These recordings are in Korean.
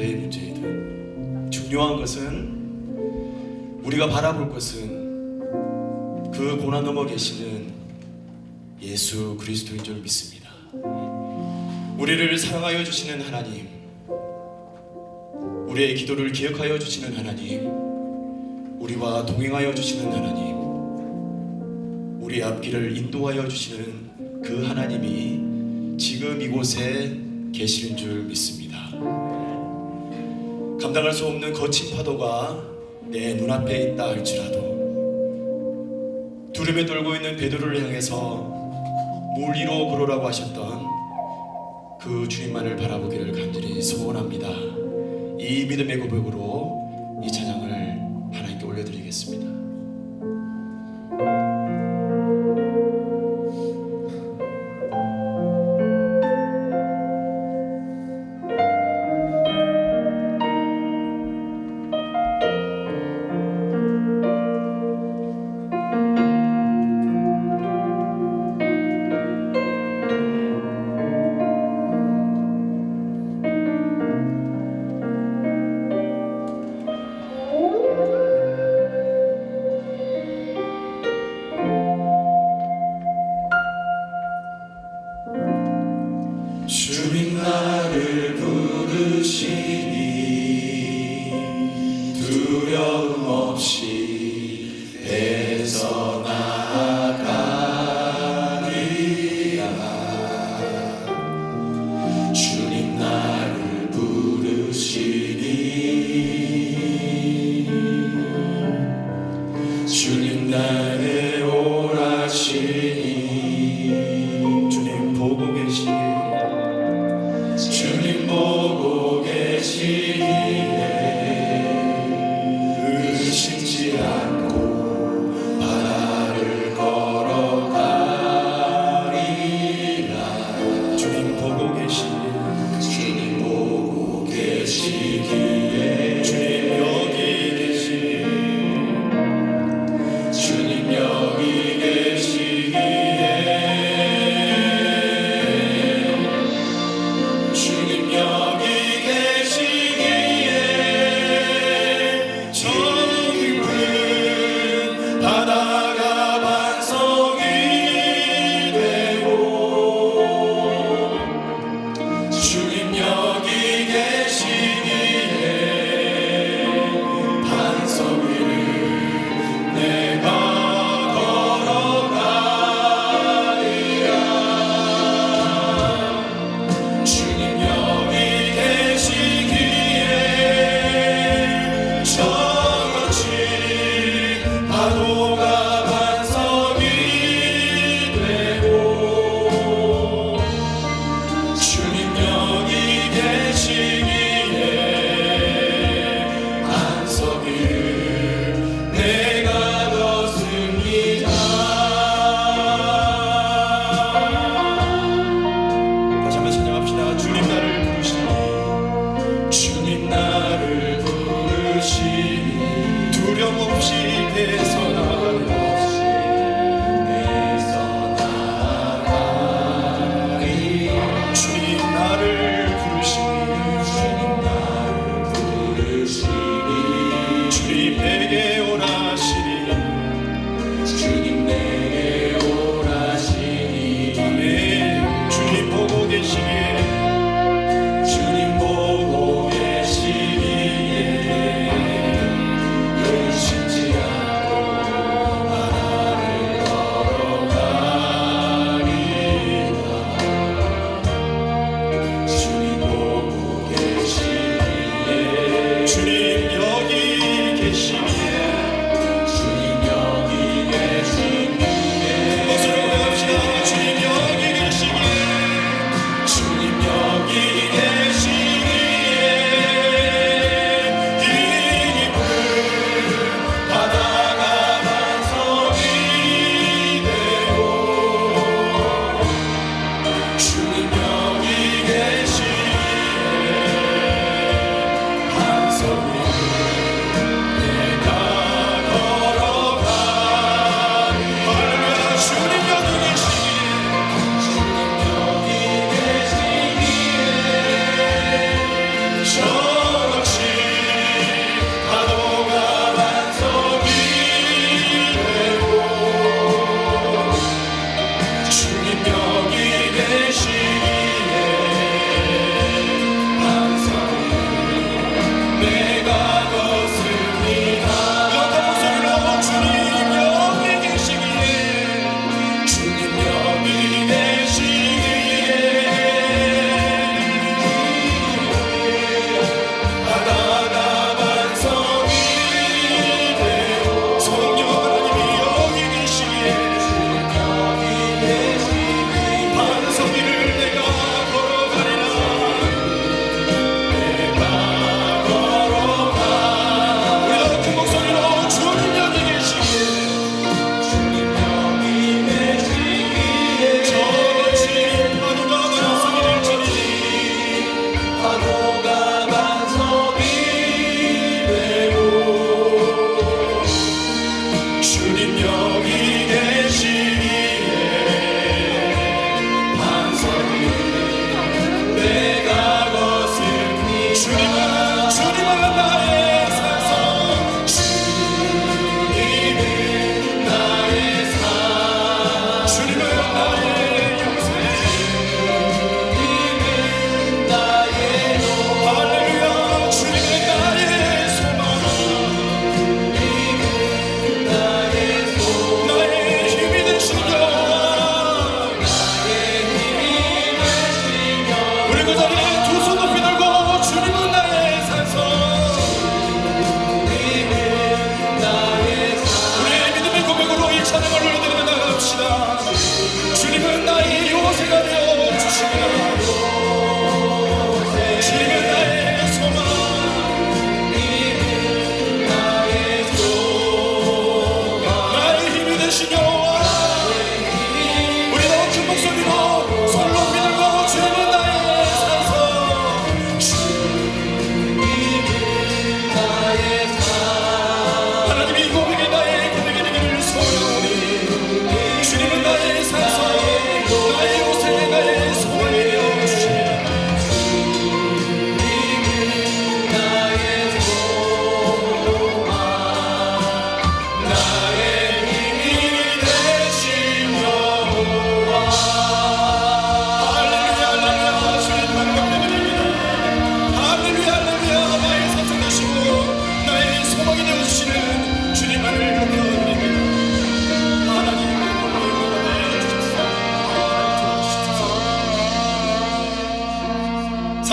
의 문제이든 중요한 것은 우리가 바라볼 것은 그 고난 넘어 계시는 예수 그리스도인 줄 믿습니다. 우리를 사랑하여 주시는 하나님, 우리의 기도를 기억하여 주시는 하나님, 우리와 동행하여 주시는 하나님, 우리 앞길을 인도하여 주시는 그 하나님이 지금 이곳에 계시는 줄 믿습니다. 감당할 수 없는 거친 파도가 내 눈앞에 있다 할지라도 두름에 떨고 있는 베드로를 향해서 물 위로 걸어라고 하셨던 그 주님만을 바라보기를 간절히 소원합니다. 이 믿음의 고백으로 이 찬양을 하나님께 올려드리겠습니다.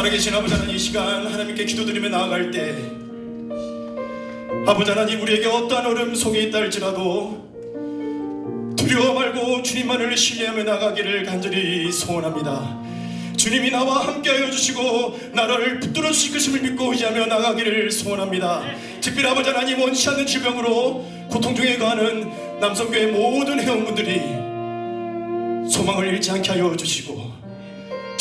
아버지 하나님 이 시간 하나님께 기도드리며 나아갈 때 아버지 하나님 우리에게 어떠한 어려움 속에 있다 할지라도 두려워 말고 주님만을 신뢰하며 나가기를 간절히 소원합니다. 주님이 나와 함께하여 주시고 나라를 붙들어 주실 것임을 믿고 의지하며 나가기를 소원합니다. 특별히 아버지 하나님 원치 않는 질병으로 고통 중에 가는 남성교회 모든 회원분들이 소망을 잃지 않게 하여 주시고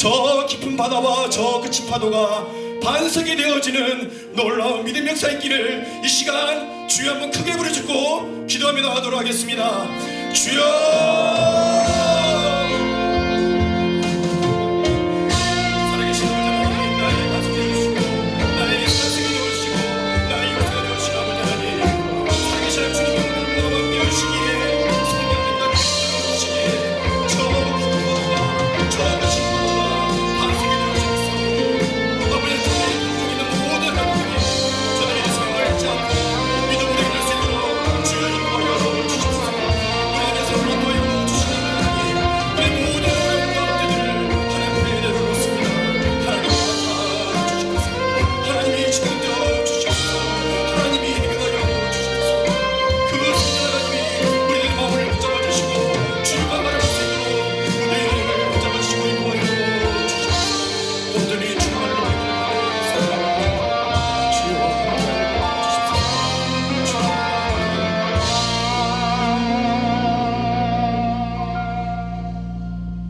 저 깊은 바다와 저 그친 파도가 반석이 되어지는 놀라운 믿음 역사 있기를 이 시간 주여 한번 크게 부르짖고 기도하며 나가도록 하겠습니다. 주여